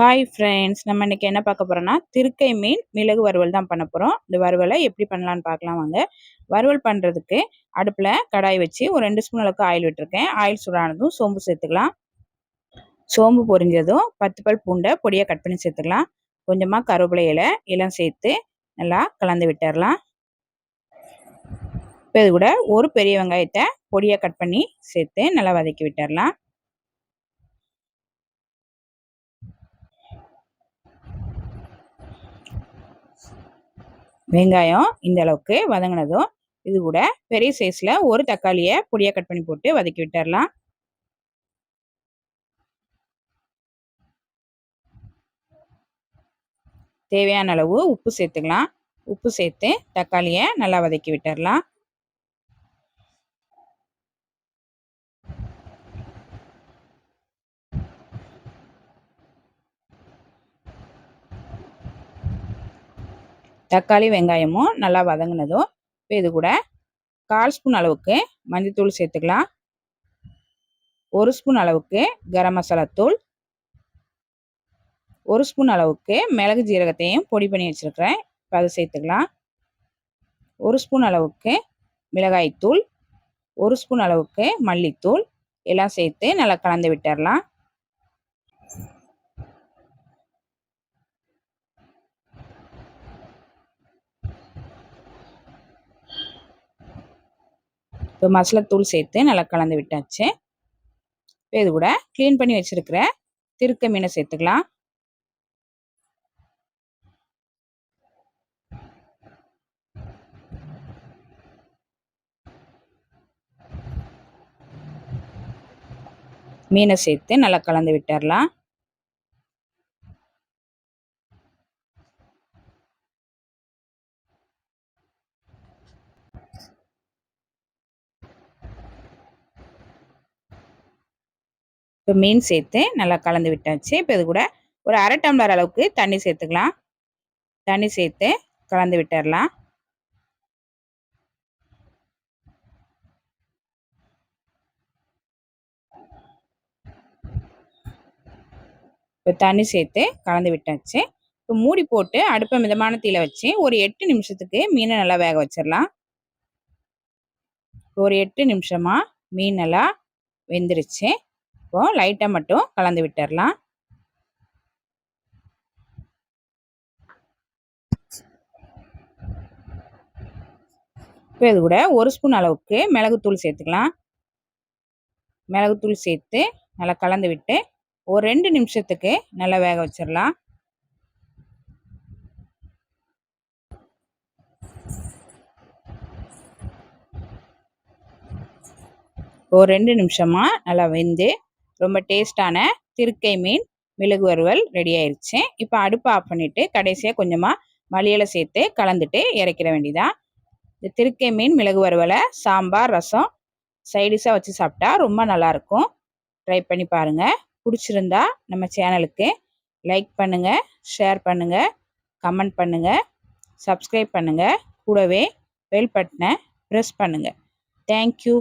Hi friends நம்ம இன்றைக்கி என்ன பார்க்க போகிறோன்னா திருக்கை மீன் மிளகு வறுவல் தான் பண்ண போகிறோம் இந்த வறுவலை எப்படி பண்ணலான்னு பார்க்கலாம் வாங்க. வறுவல் பண்ணுறதுக்கு அடுப்பில் கடாய் வச்சு ஒரு ரெண்டு ஸ்பூன் அளவுக்கு ஆயில் விட்டுருக்கேன். ஆயில் சூடானதும் சோம்பு சேர்த்துக்கலாம். சோம்பு பொரிஞ்சதும் பத்து பல் பூண்டை பொடியாக கட் பண்ணி சேர்த்துக்கலாம். கொஞ்சமாக கருவேப்பிலை இலை இளம் சேர்த்து நல்லா கலந்து விட்டுடலாம் இப்போ இது கூட ஒரு பெரிய வெங்காயத்தை பொடியாக கட் பண்ணி சேர்த்து நல்லா வதக்கி விட்டுடலாம் வெங்காயம் இந்த அளவுக்கு வதங்கினதும் இது கூட பெரிய சைஸில் ஒரு தக்காளியை பொடியாக கட் பண்ணி போட்டு வதக்கி விட்டுறலாம். தேவையான அளவு உப்பு சேர்த்துக்கலாம். உப்பு சேர்த்து தக்காளியை நல்லா வதக்கி விட்டுறலாம். தக்காளி வெங்காயமும் நல்லா வதங்கினதும் இப்போ இது கூட கால் ஸ்பூன் அளவுக்கு மஞ்சத்தூள் சேர்த்துக்கலாம். ஒரு ஸ்பூன் அளவுக்கு கரம் மசாலா தூள். ஒரு ஸ்பூன் அளவுக்கு மிளகு ஜீரகத்தையும் பொடி பண்ணி வச்சுருக்கிறேன். இப்போ அதை சேர்த்துக்கலாம். ஒரு ஸ்பூன் அளவுக்கு மிளகாய்த்தூள். ஒரு ஸ்பூன் அளவுக்கு மல்லித்தூள். எல்லாம் சேர்த்து நல்லா கலந்து விட்டுடலாம் இப்போ மசாலாத்தூள் சேர்த்து நல்லா கலந்து விட்டாச்சு. இப்போ இது கூட க்ளீன் பண்ணி வச்சுருக்கிற திருக்க மீனை சேர்த்துக்கலாம். மீனை சேர்த்து நல்லா கலந்து விட்டுறலாம் இப்போ மீன் சேர்த்து நல்லா கலந்து விட்டாச்சு. இப்போ இது கூட ஒரு அரை டம்ளர் அளவுக்கு தண்ணி சேர்த்துக்கலாம். தண்ணி சேர்த்து கலந்து விட்டுடலாம் இப்போ தண்ணி சேர்த்து கலந்து விட்டாச்சு. இப்போ மூடி போட்டு அடுப்பை மிதமான தீயில வச்சு ஒரு எட்டு நிமிஷத்துக்கு மீனை நல்லா வேக வச்சிடலாம் ஒரு எட்டு நிமிஷமாக மீன் நல்லா வெந்துருச்சு. இப்போ லைட்டாக மட்டும் கலந்து விட்டுடலாம் இப்போ இது கூட ஒரு ஸ்பூன் அளவுக்கு மிளகுத்தூள் சேர்த்துக்கலாம். மிளகுத்தூள் சேர்த்து நல்லா கலந்து விட்டு ஒரு ரெண்டு நிமிஷத்துக்கு நல்லா வேக வச்சிடலாம். ஒரு ரெண்டு நிமிஷமாக நல்லா வெந்து ரொம்ப டேஸ்டான திருக்கை மீன் மிளகு வறுவல் ரெடி ஆயிடுச்சு இப்போ அடுப்பை ஆஃப் பண்ணிவிட்டு கடைசியாக கொஞ்சமாக மளியலை சேர்த்து கலந்துட்டு இறக்கிற வேண்டியதான் இந்த திருக்கை மீன் மிளகு வறுவலை சாம்பார் ரசம் சைடிஷாக வச்சு சாப்பிட்டா ரொம்ப நல்லாயிருக்கும். ட்ரை பண்ணி பாருங்கள் பிடிச்சிருந்தா நம்ம சேனலுக்கு லைக் பண்ணுங்கள் ஷேர் பண்ணுங்கள் கமெண்ட் பண்ணுங்கள் சப்ஸ்கிரைப் பண்ணுங்கள் கூடவே பெல் பட்டனை ப்ரெஸ் பண்ணுங்கள் தேங்க்யூ